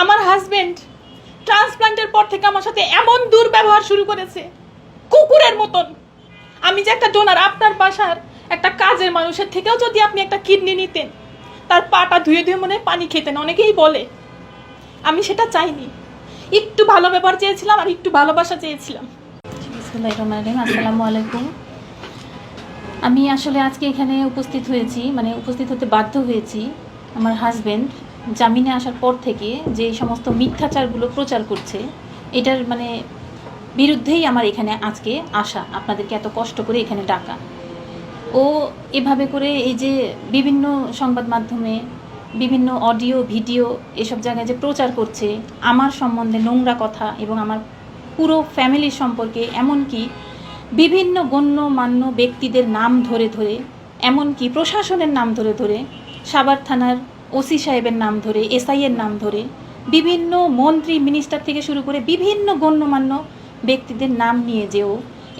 আমার হাজবেন্ড ট্রান্সপ্লান্টের পর থেকে আমার সাথে এমন দুর্ব্যবহার শুরু করেছে। কুকুরের মতন। আমি যে একটা ডোনার আপনার বাসার একটা কাজের মানুষের থেকেও যদি আপনি একটা কিডনি নিতেন, তার পাটা ধুয়ে ধুয়ে মনে পানি খেতেন, অনেকেই বলে। আমি সেটা চাইনি। একটু ভালো ব্যাপার চেয়েছিলাম আর একটু ভালোবাসা চেয়েছিলাম। আসসালামু আলাইকুম। আমি আসলে আজকে এখানে উপস্থিত হয়েছি মানে উপস্থিত হতে বাধ্য হয়েছি আমার হাজবেন্ড জামিনে আসার পর থেকে যে সমস্ত মিথ্যাচারগুলো প্রচার করছে, এটার মানে বিরুদ্ধেই আমার এখানে আজকে আসা। আপনাদেরকে এত কষ্ট করে এখানে ডাকা। ও এভাবে করে এই যে বিভিন্ন সংবাদ মাধ্যমে বিভিন্ন অডিও, ভিডিও এসব জায়গায় যে প্রচার করছে, আমার সম্বন্ধে নোংরা কথা এবং আমার পুরো ফ্যামিলির সম্পর্কে এমনকি বিভিন্ন গণ্যমান্য ব্যক্তিদের নাম ধরে ধরে, এমনকি প্রশাসনের নাম ধরে ধরে সাভার থানার ওসি সাহেবের নাম ধরে, এসআইয়ের নাম ধরে, বিভিন্ন মন্ত্রী মিনিস্টার থেকে শুরু করে বিভিন্ন গণ্যমান্য ব্যক্তিদের নাম নিয়ে যেও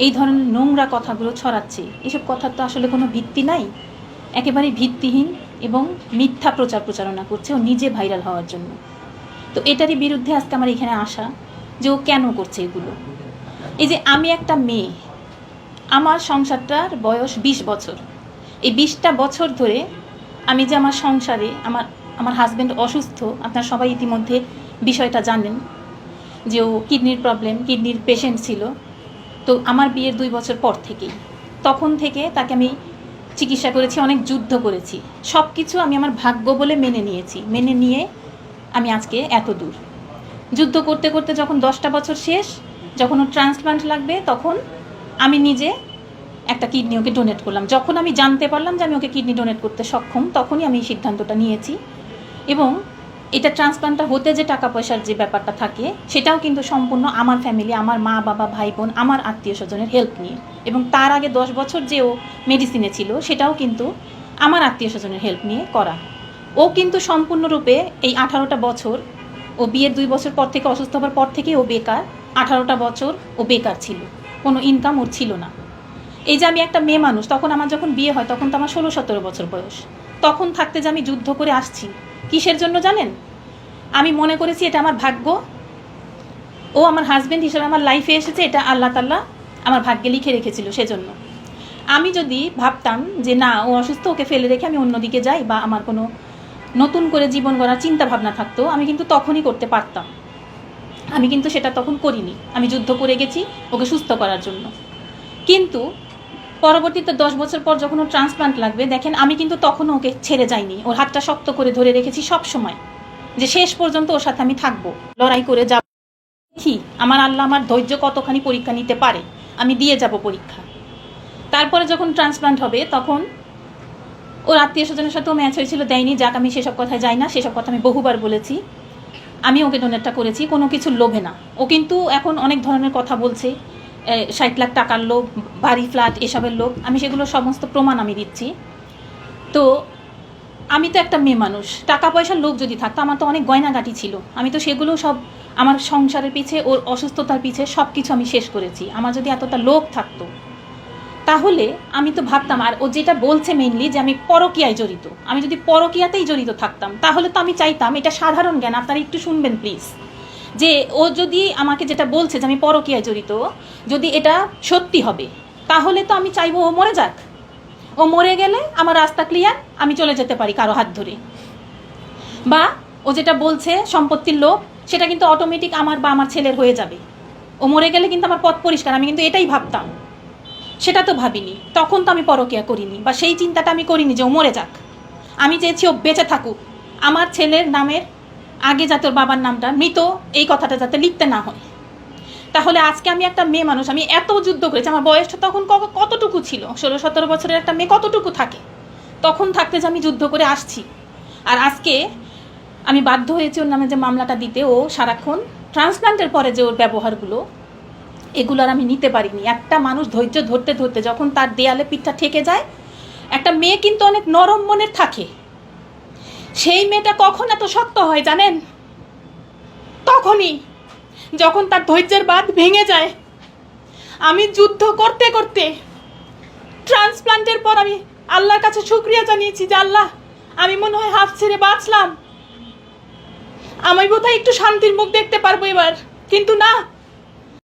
এই ধরনের নোংরা কথাগুলো ছড়াচ্ছে। এসব কথার তো আসলে কোনো ভিত্তি নাই। একেবারে ভিত্তিহীন এবং মিথ্যা প্রচার প্রচারণা করছে ও নিজে ভাইরাল হওয়ার জন্য। তো এটারই বিরুদ্ধে আজকে আমার এখানে আসা যে ও কেন করছে এগুলো। এই যে আমি একটা মেয়ে, আমার সংসারটার বয়স বিশ বছর। এই বিশটা বছর ধরে আমি যে আমার সংসারে আমার আমার হাজব্যান্ড অসুস্থ, আপনারা সবাই ইতিমধ্যে বিষয়টা জানেন যে ও কিডনির প্রবলেম কিডনির পেশেন্ট ছিল। তো আমার বিয়ের দুই বছর পর থেকেই। তখন থেকে তাকে আমি চিকিৎসা করেছি, অনেক যুদ্ধ করেছি। সব কিছু আমি আমার ভাগ্য বলে মেনে নিয়েছি। মেনে নিয়ে আমি আজকে এত দূর। যুদ্ধ করতে করতে যখন দশটা বছর শেষ, যখন ওর ট্রান্সপ্লান্ট লাগবে, তখন আমি নিজে একটা কিডনি ওকে ডোনেট করলাম। যখন আমি জানতে পারলাম যে আমি ওকে কিডনি ডোনেট করতে সক্ষম, তখনই আমি এই সিদ্ধান্তটা নিয়েছি। এবং এটা ট্রান্সপ্লান্টটা হতে যে টাকা পয়সার যে ব্যাপারটা থাকে, সেটাও কিন্তু সম্পূর্ণ আমার ফ্যামিলি আমার মা, বাবা, ভাই, বোন, আমার আত্মীয় স্বজনের হেল্প নিয়ে। এবং তার আগে দশ বছর যে ও মেডিসিনে ছিল, সেটাও কিন্তু আমার আত্মীয় স্বজনের হেল্প নিয়ে করা। ও কিন্তু সম্পূর্ণরূপে এই আঠারোটা বছর, ও বিয়ের দুই বছর পর থেকে অসুস্থ হওয়ার পর থেকে ও বেকার। আঠারোটা বছর ও বেকার ছিল। কোনো ইনকাম ওর ছিল না। এই যে আমি একটা মেয়ে মানুষ, তখন আমার যখন বিয়ে হয়, তখন তো আমার ষোলো সতেরো বছর বয়স। তখন থাকতে যে আমি যুদ্ধ করে আসছি, কিসের জন্য জানেন? আমি মনে করেছি এটা আমার ভাগ্য। ও আমার হাজব্যান্ড হিসেবে আমার লাইফে এসেছে, এটা আল্লাহ তাল্লাহ আমার ভাগ্যে লিখে রেখেছিল সেজন্য। আমি যদি ভাবতাম যে না, ও অসুস্থ, ওকে ফেলে রেখে আমি অন্যদিকে যাই বা আমার কোনো নতুন করে জীবন গড়ার চিন্তা ভাবনা থাকতো, আমি কিন্তু তখনই করতে পারতাম। আমি কিন্তু সেটা তখন করিনি। আমি যুদ্ধ করে গেছি ওকে সুস্থ করার জন্য। কিন্তু পরবর্তীতে দশ বছর পর যখন ওর ট্রান্সপ্লান্ট লাগবে, দেখেন আমি কিন্তু তখনও ওকে ছেড়ে যাইনি। ওর হাতটা শক্ত করে ধরে রেখেছি সব সময়। যে শেষ পর্যন্ত ওর সাথে আমি থাকব। লড়াই করে যাব। দেখি আমার আল্লাহ আমার ধৈর্য কতখানি পরীক্ষা নিতে পারে। আমি দিয়ে যাব পরীক্ষা। তারপরে যখন ট্রান্সপ্লান্ট হবে, তখন ওর আত্মীয় স্বজনের সাথেও ম্যাচ হয়েছিল, দেয়নি। যাক, আমি সেসব কথায় যাই না। সেসব কথা আমি বহুবার বলেছি। আমি ওকে ডোনেটটা করেছি। কোনো কিছু লোভে না। ও কিন্তু এখন অনেক ধরনের কথা বলছে। ষাট লাখ টাকার লোক, বাড়ি ফ্ল্যাট এসবের লোক, আমি সেগুলো সমস্ত প্রমাণ আমি দিচ্ছি। তো আমি তো একটা মেয়ে মানুষ টাকা পয়সার লোক যদি থাকতো, আমার তো অনেক গয়নাগাটি ছিল। আমি তো সেগুলো সব আমার সংসারের পিছে, ওর অসুস্থতার পিছে সব কিছু আমি শেষ করেছি। আমার যদি এতটা লোভ থাকতো, তাহলে আমি তো ভাবতাম, আর ও যেটা বলছে মেইনলি যে আমি পরকিয়ায় জড়িত। আমি যদি পরকিয়াতেই জড়িত থাকতাম, তাহলে তো আমি চাইতাম, এটা সাধারণ জ্ঞান, আপনারা একটু শুনবেন প্লিজ যে ও যদি আমাকে যেটা বলছে যে আমি পরকিয়ায় জড়িত, যদি এটা সত্যি হবে, তাহলে তো আমি চাইব ও মরে যাক। ও মরে গেলে আমার রাস্তা ক্লিয়ার আমি চলে যেতে পারি কারও হাত ধরে। বা ও যেটা বলছে সম্পত্তির লোভ, সেটা কিন্তু অটোমেটিক আমার বা আমার ছেলের হয়ে যাবে। ও মরে গেলে কিন্তু আমার পথ পরিষ্কার, আমি কিন্তু এটাই ভাবতাম। সেটা তো ভাবিনি, তখন তো আমি পরকিয়া করিনি, বা সেই চিন্তাটা আমি করিনি যে ও মরে যাক। আমি চেয়েছি ও বেঁচে থাকুক। আমার ছেলের নামের আগে যাতে ওর বাবার নামটা মৃত, এই কথাটা যাতে লিখতে না হয়। তাহলে আজকে আমি একটা মেয়ে মানুষ, আমি এত যুদ্ধ করেছি, আমার বয়সটা তখন কতটুকু ছিল? ষোলো, সতেরো বছরের একটা মেয়ে কতটুকু থাকে? তখন থাকতে যে আমি যুদ্ধ করে আসছি। আর আজকে আমি বাধ্য হয়েছি ওর নামে যে মামলাটা দিতে, ও সারাক্ষণ ট্রান্সপ্লান্টের পরে যে ওর ব্যবহারগুলো, এগুলো আর আমি নিতে পারিনি। একটা মানুষ ধৈর্য ধরতে ধরতে যখন তার দেয়ালে পিঠটা ঠেকে যায়, একটা মেয়ে কিন্তু অনেক নরম মনের থাকে। সেই মেয়েটা কখন এত শক্ত হয় জানেন? তখনই, যখন তার ধৈর্যের বাঁধ ভেঙে যায়। আমি যুদ্ধ করতে করতে, ট্রান্সপ্লান্টের পর আমি আল্লাহর কাছে শুক্রিয়া জানিয়েছি যে আল্লাহ, আমি মনে হয় হাফ ছেড়ে বাঁচলাম। আমি বোধহয় একটু শান্তির মুখ দেখতে পারব এবার, কিন্তু না